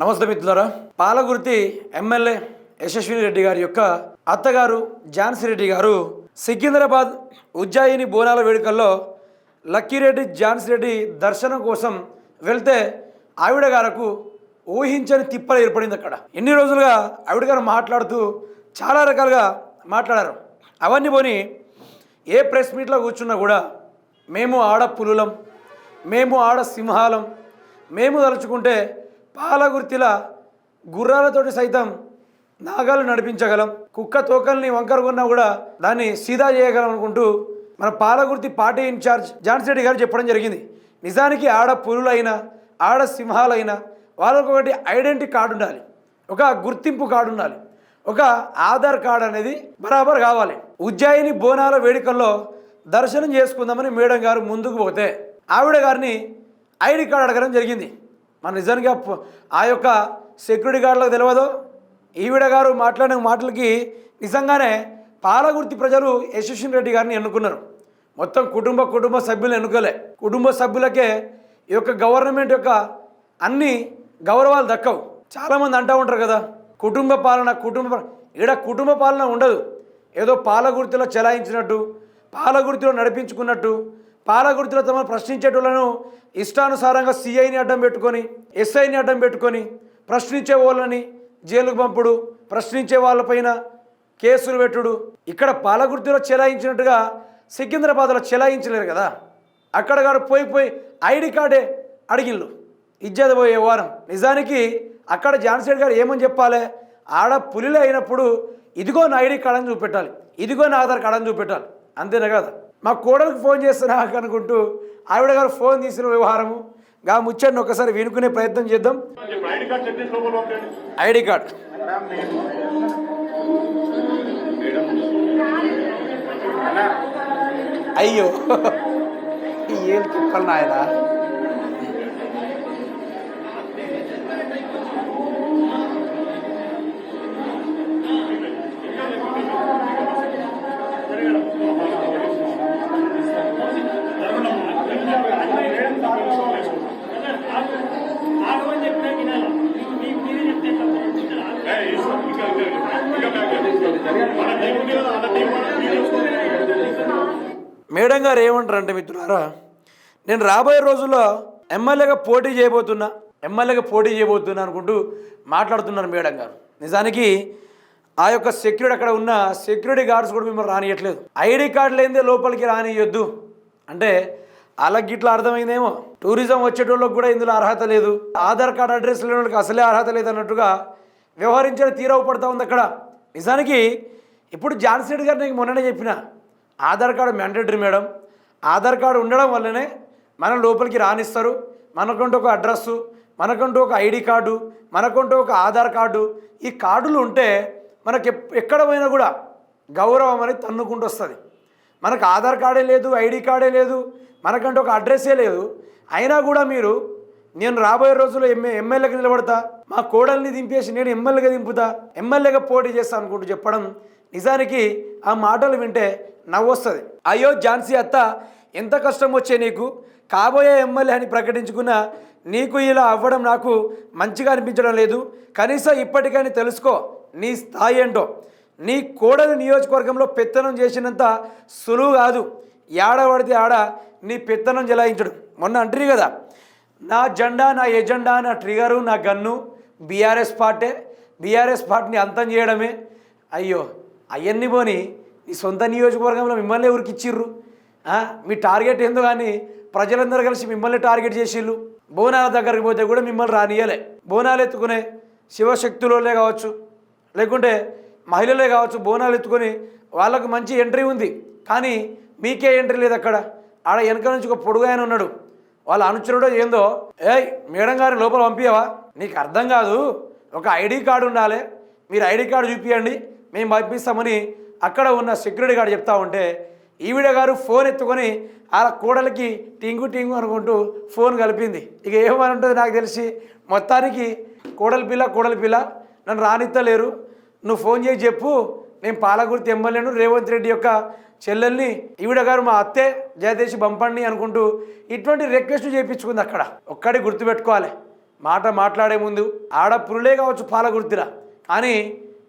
నమస్తే మిత్రులారా. పాలగుర్తి ఎమ్మెల్యే యశస్విని రెడ్డి గారి యొక్క అత్తగారు ఝాన్సీ రెడ్డి గారు సికింద్రాబాద్ ఉజ్జాయిని బోనాల వేడుకల్లో లక్కీరెడ్డి ఝాన్సీ రెడ్డి దర్శనం కోసం వెళ్తే ఆవిడ గారకు ఊహించని తిప్పలు ఏర్పడింది అక్కడ. ఎన్ని రోజులుగా ఆవిడ గారు మాట్లాడుతూ చాలా రకాలుగా మాట్లాడారు. అవన్నీ పోని ఏ ప్రెస్ మీట్లో కూర్చున్నా కూడా మేము ఆడ పులులం మేము ఆడ సింహాలం మేము తలుచుకుంటే పాలగుర్తిల గుర్రాలతోటి సైతం నాగాలు నడిపించగలం. కుక్క తోకల్ని వంకర కొన్నా కూడా దాన్ని సీదా చేయగలం అనుకుంటూ మన పాలగుర్తి పార్టీ ఇన్ఛార్జ్ ఝాన్సీ రెడ్డి గారు చెప్పడం జరిగింది. నిజానికి ఆడ పులులైనా ఆడ సింహాలైనా వాళ్ళకు ఒకటి ఐడెంటిటీ కార్డు ఉండాలి. ఒక గుర్తింపు కార్డు ఉండాలి. ఒక ఆధార్ కార్డు అనేది బరాబర్ కావాలి. ఉజ్జాయిని బోనాల వేడుకల్లో దర్శనం చేసుకుందామని మేడం గారు ముందుకు పోతే ఆవిడ గారిని ఐడి కార్డు అడగడం జరిగింది. మన నిజానికి ఆ యొక్క సెక్యూరిటీ గార్డులకు తెలియదు ఈవిడ గారు మాట్లాడిన మాటలకి నిజంగానే పాలగుర్తి ప్రజలు యశస్విని రెడ్డి గారిని ఎన్నుకున్నారు. మొత్తం కుటుంబ కుటుంబ సభ్యులు ఎన్నుకోలే. కుటుంబ సభ్యులకే ఈ యొక్క గవర్నమెంట్ యొక్క అన్ని గౌరవాలు దక్కవు. చాలామంది అంటూ ఉంటారు కదా కుటుంబ పాలన కుటుంబ ఇక్కడ ఈడ కుటుంబ పాలన ఉండదు. ఏదో పాలగుర్తిలో చెలాయించినట్టు పాలగుర్తిలో నడిపించుకున్నట్టు పాలగుర్తులో తమను ప్రశ్నించేటోళ్ళను ఇష్టానుసారంగా సిఐని అడ్డం పెట్టుకొని ఎస్ఐని అడ్డం పెట్టుకొని ప్రశ్నించే వాళ్ళని జైలుకు పంపుడు ప్రశ్నించే వాళ్ళపైన కేసులు పెట్టుడు. ఇక్కడ పాలగుర్తిలో చెలాయించినట్టుగా సికింద్రాబాద్లో చెలాయించలేరు కదా. అక్కడ గారు పోయి పోయి ఐడి కార్డే అడిగిళ్ళు ఇజ్జత పోయే వారం. నిజానికి అక్కడ జాన్సెడ్ గారు ఏమని చెప్పాలి? ఆడ పులిలే అయినప్పుడు ఇదిగో నా ఐడి కార్డ్ అని చూపెట్టాలి. ఇదిగో నా ఆధార్ కార్డ్ అని చూపెట్టాలి. అంతేనా కదా? మా కోడలకు ఫోన్ చేస్తున్నా అనుకుంటూ ఆవిడ గారు ఫోన్ తీసిన వ్యవహారము గా ముచ్చడిని ఒకసారి వినుకునే ప్రయత్నం చేద్దాం. ID card. అయ్యో ఏం తిప్పలు నాయన. మేడం గారు ఏమంటారంటే మిత్రులారా నేను రాబోయే రోజుల్లో ఎమ్మెల్యేగా పోటీ చేయబోతున్నా ఎమ్మెల్యేగా పోటీ చేయబోతున్నా అనుకుంటూ మాట్లాడుతున్నారు మేడం గారు. నిజానికి ఆ యొక్క సెక్యూరిటీ అక్కడ ఉన్న సెక్యూరిటీ గార్డ్స్ కూడా మిమ్మల్ని రానియట్లేదు. ఐడి కార్డు లేనిదే లోపలికి రానియొద్దు. అంటే వాళ్ళకి ఇట్లా అర్థమైందేమో. టూరిజం వచ్చేటోళ్ళకి కూడా ఇందులో అర్హత లేదు. ఆధార్ కార్డు అడ్రస్ లేని వాళ్ళకి అసలే అర్హత లేదు అన్నట్టుగా వ్యవహరించడం తీరవ పడుతూ ఉంది అక్కడ. నిజానికి ఇప్పుడు జాన్సీ రెడ్డి గారు నీకు మొన్ననే చెప్పిన Aadhaar card mandatory madam. Aadhaar card ఉండడం వల్లనే మనం లోపలికి రానిస్తారు. మనకుంటూ ఒక అడ్రస్సు మనకుంటూ ఒక ఐడి కార్డు మనకుంటూ ఒక ఆధార్ కార్డు ఈ కార్డులు ఉంటే మనకి ఎక్కడ పోయినా కూడా గౌరవం అనేది తన్నుకుంటూ వస్తుంది. మనకు ఆధార్ కార్డే లేదు ఐడి కార్డే లేదు మనకంటూ ఒక అడ్రస్సే లేదు. అయినా కూడా మీరు నేను రాబోయే రోజుల్లో ఎమ్మె ఎమ్మెల్యేగా నిలబడతా మా కోడల్ని దింపేసి నేను ఎమ్మెల్యేగా దింపుతా ఎమ్మెల్యేగా పోటీ చేస్తా అనుకుంటూ చెప్పడం నిజానికి ఆ మాటలు వింటే నవ్వొస్తుంది. అయ్యో ఝాన్సీ అత్త ఎంత కష్టం వచ్చే నీకు? కాబోయే ఎమ్మెల్యే అని ప్రకటించుకున్న నీకు ఇలా అవ్వడం నాకు మంచిగా అనిపించడం లేదు. కనీసం ఇప్పటికైనా తెలుసుకో నీ స్థాయి ఏంటో. నీ కోడలు నియోజకవర్గంలో పెత్తనం చేసినంత సులువు కాదు. ఏడ పడితే ఆడ నీ పెత్తనం జలాయించడు మొన్న అంటారు కదా నా జెండా నా ఎజెండా నా ట్రిగరు నా గన్ను బీఆర్ఎస్ పార్టే. బీఆర్ఎస్ పార్టీని అంతం చేయడమే. అయ్యో అవన్నీ పోని నీ సొంత నియోజకవర్గంలో మిమ్మల్ని ఎవరికి ఇచ్చిర్రు? మీ టార్గెట్ ఏందో కానీ ప్రజలందరూ కలిసి మిమ్మల్ని టార్గెట్ చేసిళ్ళు. బోనాల దగ్గరికి పోతే కూడా మిమ్మల్ని రానియలే బోనాలు ఎత్తుకునే శివశక్తులోనే కావచ్చు లేకుంటే మహిళలే కావచ్చు బోనాలు ఎత్తుకొని వాళ్ళకు మంచి ఎంట్రీ ఉంది. కానీ మీకే ఎంట్రీ లేదు అక్కడ. ఆడ వెనక నుంచి ఒక పొడుగు ఆయన ఉన్నాడు. వాళ్ళ అనుచరుడో ఏందో ఏయ్ మేడం గారిని లోపల పంపించవా నీకు అర్థం కాదు. ఒక ఐడి కార్డు ఉండాలి. మీరు ఐడి కార్డు చూపించండి మేము పంపిస్తామని అక్కడ ఉన్న సెక్యూరిటీ గార్డు చెప్తా ఉంటే ఈవిడ గారు ఫోన్ ఎత్తుకొని ఆ కోడలికి టింగు టింగు అనుకుంటూ ఫోన్ కలిపింది. ఇక ఏమని ఉంటుంది నాకు తెలిసి మొత్తానికి కోడలి పిల్ల కోడలి పిల్ల నన్ను రానిత్తలేరు. నువ్వు ఫోన్ చేసి చెప్పు. నేను పాలకుర్తి ఎమ్మెల్యేను రేవంత్ రెడ్డి యొక్క చెల్లెల్ని ఈవిడ గారు మా అత్తే జయదేశి పంపండి అనుకుంటూ ఇటువంటి రిక్వెస్ట్ చేయించుకుంది అక్కడ. ఒక్కటి గుర్తుపెట్టుకోవాలి. మాట మాట్లాడే ముందు ఆడ పురులే కావచ్చు పాలగుర్తిరా కానీ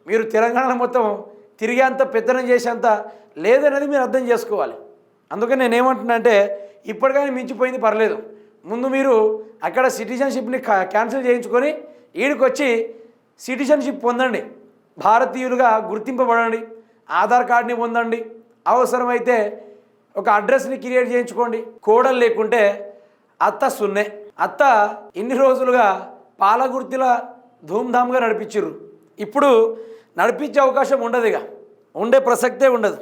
మీరు తెలంగాణ మొత్తం తిరిగేంత పెత్తనం చేసేంత లేదనేది మీరు అర్థం చేసుకోవాలి. అందుకని నేనేమంటున్నా అంటే ఇప్పటికైనా మించిపోయింది పర్లేదు. ముందు మీరు అక్కడ సిటిజన్షిప్ని క్యాన్సిల్ చేయించుకొని ఈడికి సిటిజన్షిప్ పొందండి. భారతీయులుగా గుర్తింపబడండి. ఆధార్ కార్డుని పొందండి. అవసరమైతే ఒక అడ్రస్ని క్రియేట్ చేయించుకోండి. కోడలు లేకుంటే అత్త సున్నే. అత్త ఇన్ని రోజులుగా పాలగుర్తిల ధూమ్ధామ్గా నడిపించిర్రు. ఇప్పుడు నడిపించే అవకాశం ఉండదు ఇక. ఉండే ప్రసక్తే ఉండదు.